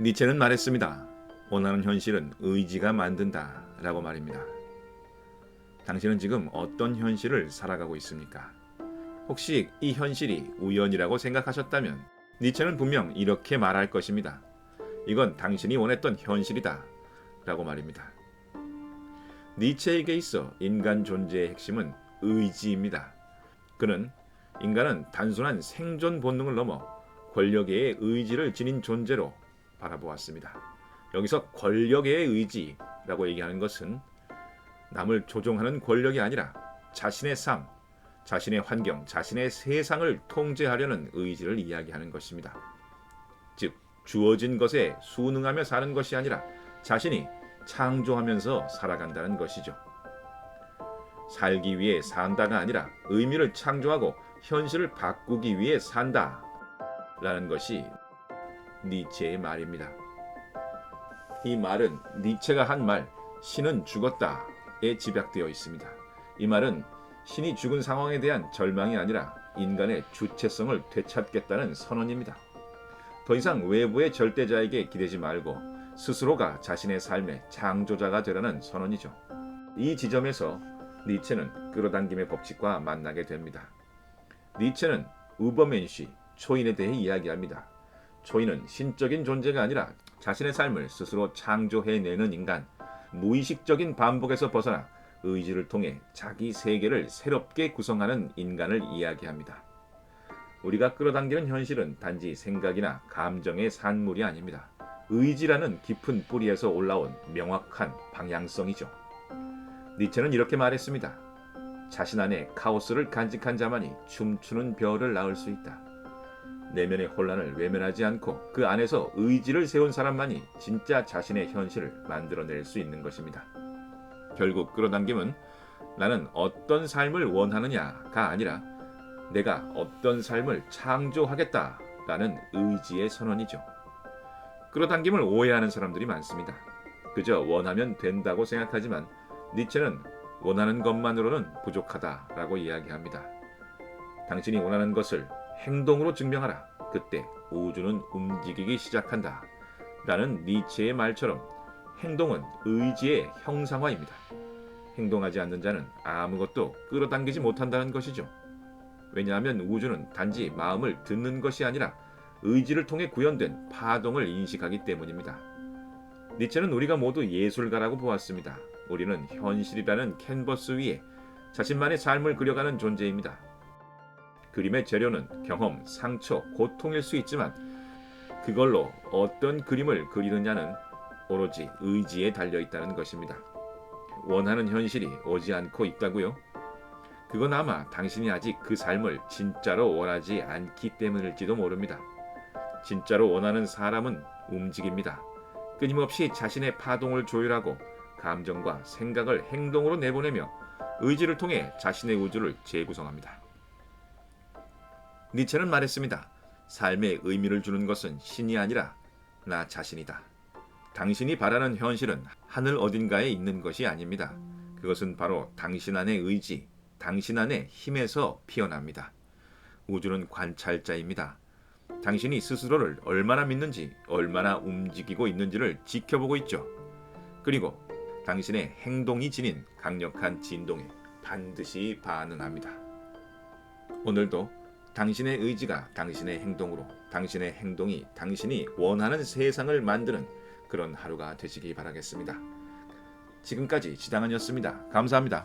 니체는 말했습니다. 원하는 현실은 의지가 만든다. 라고 말입니다. 당신은 지금 어떤 현실을 살아가고 있습니까? 혹시 이 현실이 우연이라고 생각하셨다면 니체는 분명 이렇게 말할 것입니다. 이건 당신이 원했던 현실이다. 라고 말입니다. 니체에게 있어 인간 존재의 핵심은 의지입니다. 그는 인간은 단순한 생존 본능을 넘어 권력의 의지를 지닌 존재로 바라보았습니다. 여기서 권력의 의지라고 얘기하는 것은 남을 조종하는 권력이 아니라 자신의 삶, 자신의 환경, 자신의 세상을 통제하려는 의지를 이야기하는 것입니다. 즉, 주어진 것에 순응하며 사는 것이 아니라 자신이 창조하면서 살아간다는 것이죠. 살기 위해 산다가 아니라 의미를 창조하고 현실을 바꾸기 위해 산다. 라는 것이 니체의 말입니다. 이 말은 니체가 한 말, 신은 죽었다에 집약되어 있습니다. 이 말은 신이 죽은 상황에 대한 절망이 아니라 인간의 주체성을 되찾겠다는 선언입니다. 더 이상 외부의 절대자에게 기대지 말고 스스로가 자신의 삶의 창조자가 되라는 선언이죠. 이 지점에서 니체는 끌어당김의 법칙과 만나게 됩니다. 니체는 우버맨시, 초인에 대해 이야기합니다. 초인은 신적인 존재가 아니라 자신의 삶을 스스로 창조해내는 인간, 무의식적인 반복에서 벗어나 의지를 통해 자기 세계를 새롭게 구성하는 인간을 이야기합니다. 우리가 끌어당기는 현실은 단지 생각이나 감정의 산물이 아닙니다. 의지라는 깊은 뿌리에서 올라온 명확한 방향성이죠. 니체는 이렇게 말했습니다. 자신 안에 카오스를 간직한 자만이 춤추는 별을 낳을 수 있다. 내면의 혼란을 외면하지 않고 그 안에서 의지를 세운 사람만이 진짜 자신의 현실을 만들어낼 수 있는 것입니다. 결국 끌어당김은 나는 어떤 삶을 원하느냐가 아니라 내가 어떤 삶을 창조하겠다라는 의지의 선언이죠. 끌어당김을 오해하는 사람들이 많습니다. 그저 원하면 된다고 생각하지만 니체는 원하는 것만으로는 부족하다라고 이야기합니다. 당신이 원하는 것을 행동으로 증명하라. 그때 우주는 움직이기 시작한다. 라는 니체의 말처럼 행동은 의지의 형상화입니다. 행동하지 않는 자는 아무것도 끌어당기지 못한다는 것이죠. 왜냐하면 우주는 단지 마음을 듣는 것이 아니라 의지를 통해 구현된 파동을 인식하기 때문입니다. 니체는 우리가 모두 예술가라고 보았습니다. 우리는 현실이라는 캔버스 위에 자신만의 삶을 그려가는 존재입니다. 그림의 재료는 경험, 상처, 고통일 수 있지만 그걸로 어떤 그림을 그리느냐는 오로지 의지에 달려 있다는 것입니다. 원하는 현실이 오지 않고 있다고요? 그건 아마 당신이 아직 그 삶을 진짜로 원하지 않기 때문일지도 모릅니다. 진짜로 원하는 사람은 움직입니다. 끊임없이 자신의 파동을 조율하고 감정과 생각을 행동으로 내보내며 의지를 통해 자신의 우주를 재구성합니다. 니체는 말했습니다. 삶에 의미를 주는 것은 신이 아니라 나 자신이다. 당신이 바라는 현실은 하늘 어딘가에 있는 것이 아닙니다. 그것은 바로 당신 안의 의지, 당신 안의 힘에서 피어납니다. 우주는 관찰자입니다. 당신이 스스로를 얼마나 믿는지, 얼마나 움직이고 있는지를 지켜보고 있죠. 그리고 당신의 행동이 지닌 강력한 진동에 반드시 반응합니다. 오늘도 당신의 의지가 당신의 행동으로, 당신의 행동이 당신이 원하는 세상을 만드는 그런 하루가 되시기 바라겠습니다. 지금까지 지당한이었습니다. 감사합니다.